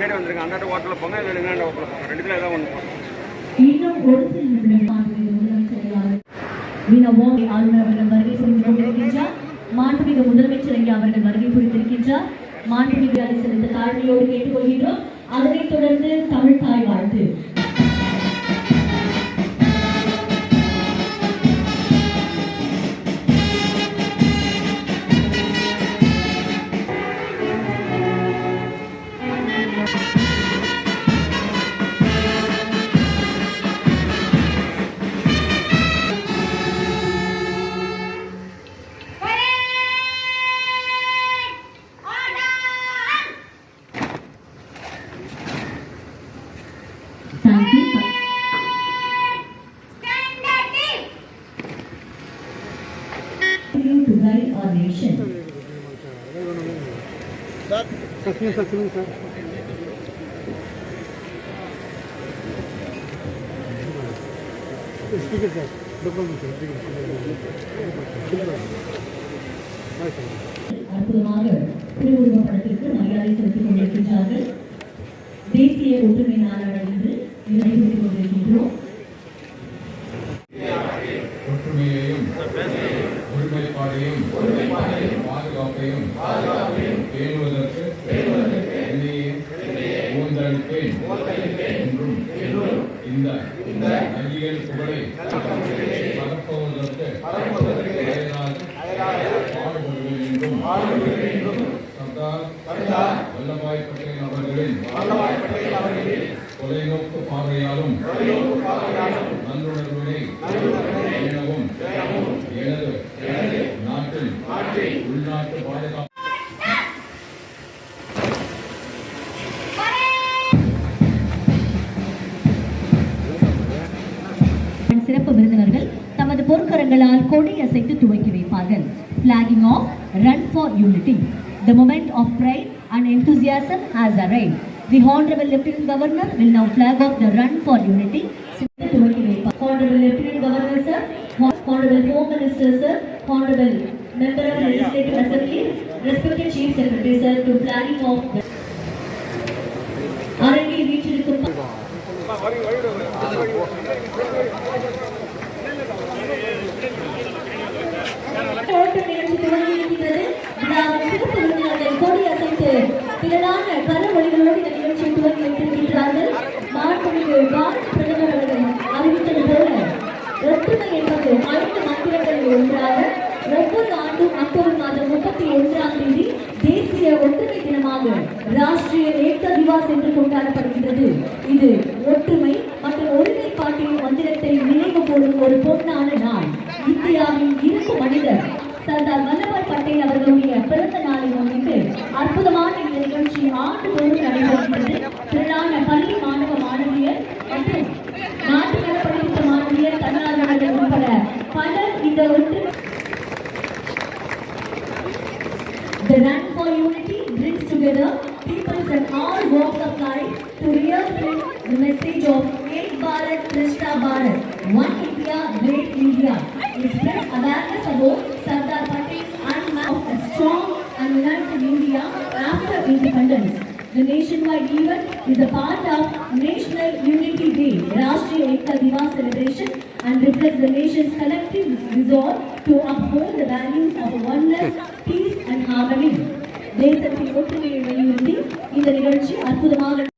Side வந்துருங்க. அந்தாட்ட ஓட்டலில் போங்க. இல்லை இந்தாண்ட ஓட்டலில் போங்க ரெண்டுத்துல ஏதாவது ஒன்று போங்க. இன்னும் ஒரு சில நிமிடங்கள் ஆளுநர் அவர்கள் வருகை புரிந்து கொண்டிருக்கின்றார். மாண்புமிகு முதலமைச்சர் ஐயா அவர்கள் வருகை புரிந்திருக்கின்றார். மாண்புமிகு அதை தாழ்மையோடு கேட்டுக்கொள்கின்றோம். அதனைத் தொடர்ந்து தமிழ் தாய் வாழ்த்து. To guide our அற்புதமாக திருவுருவ படத்திற்கு மரியாதை செலுத்திக் கொண்டிருக்கின்றார்கள். தேசிய ஒற்றுமை நாளாக இன்று நிறைவேற்றிக் கொண்டிருக்கின்றோம். ஒற்றுமையையும் ஒருமைப்பாடையும் பாதுகாப்பையும் பேணுவதற்கு ஊந்தளிப்பேன் என்றும் இந்த நதிகள் புகழை பரப்புவதற்கு பாடுபடுவேன் என்றும் சர்தார் வல்லபாய் பட்டேல் அவர்களின் தொலைநோக்கு பார்வையாலும் நல்லுணர்வினை பொற்கரங்களால் கொடி அசைத்து துவக்கி வைப்பார்கள் flagging off run for unity The moment of pride and enthusiasm has arrived. The Honorable Lieutenant Governor will now flag off the run for unity. துவக்கி வைப்பார் Honorable Lieutenant Governor sir, Honorable Home Minister sir, Honorable Member of Legislative Assembly, respected Chief Secretary sir to flagging off the அரங்கில் வீற்றிருக்கும் ஓட்டம் ராஷ்டிரிய ஏக்தா திவாஸ் என்று கொண்டாடப்படுகின்றது. இது ஒற்றுமை மற்றும் ஒருமைப்பாட்டின் மந்திரத்தை நினைவு கூறும் ஒரு பொன்னான நாள். இந்தியாவின் இருப்பு மனிதர் சர்தார் வல்லபாய் பட்டேல் அவர்களுடைய பிறந்த நாளை முன்னிட்டு அற்புதமான இந்த நிகழ்ச்சி ஆண்டுதோறும் நடைபெறுகிறது திரளான பள்ளி மாணவ மாணவியர் மற்றும் நாட்டு நலப்பணித்த மாணவியர் தன்னார்வலர்கள் உட்பட பலர் இந்த ஒன்று The Run for Unity together people from all walks of life to reaffirm the message of Ek Bharat Shrestha Bharat, One India, Great India. It spreads awareness about Sardar Patel's unmatched a strong and united India after independence. The nationwide event is a part of National Unity Day, Rashtriya Ekta Divas celebration and reflects the nation's collective resolve to uphold the values of oneness, peace and harmony. தேசத்தின் ஒற்றுமையை வலியுறுத்தி இந்த நிகழ்ச்சி அற்புதமாக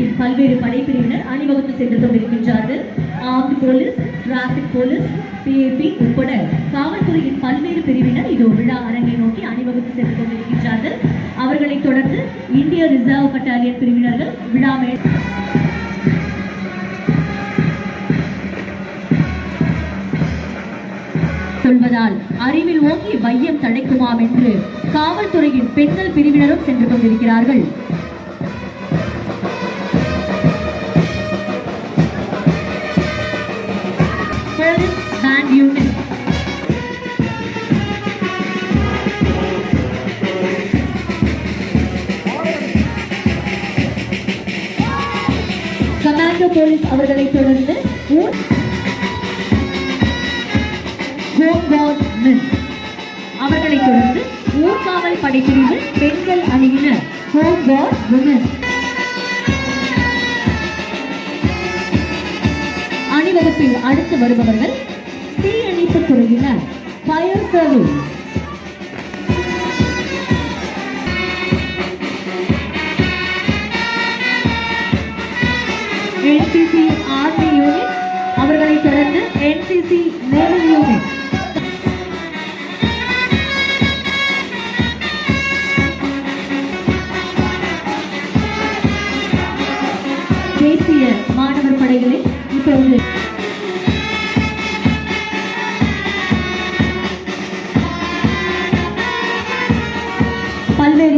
பிரிவின் பல்வேறு படைப்பிரிவினர் அணிவகுத்து சென்று கொண்டிருக்கின்றார்கள் army police traffic police PAP உட்பட காவல்துறையின் பல்வேறு பிரிவினர் இதோ விழா அரங்கை நோக்கி அணிவகுத்து சென்று கொண்டிருக்கின்றார்கள் அவர்களை தொடர்ந்து இந்திய ரிசர்வ் பட்டாலியன் பிரிவினர்கள் விழா மே சொல்வதால் அறிவில் ஓங்கி வையம் தடைக்குமாம் என்று காவல்துறையின் பெண்கள் பிரிவினரும் சென்று கொண்டிருக்கிறார்கள் கமாண்டோ போலீஸ் அவர்களை தொடர்ந்து அவர்களை தொடர்ந்து ஊர்காவல் படைப்பிரிவு பெண்கள் அணியினர். ஹோம் கார்ட் விமன் அணிவகுப்பில் அடுத்து வருபவர்கள் தீயணைப்பு துறையினர். Fire service NCC army unit அவர்களை தொடர்ந்து என்சிசி நேவல் யூனிட் தேசிய மாணவர் படைகளில் இப்பொழுது பல்வேறு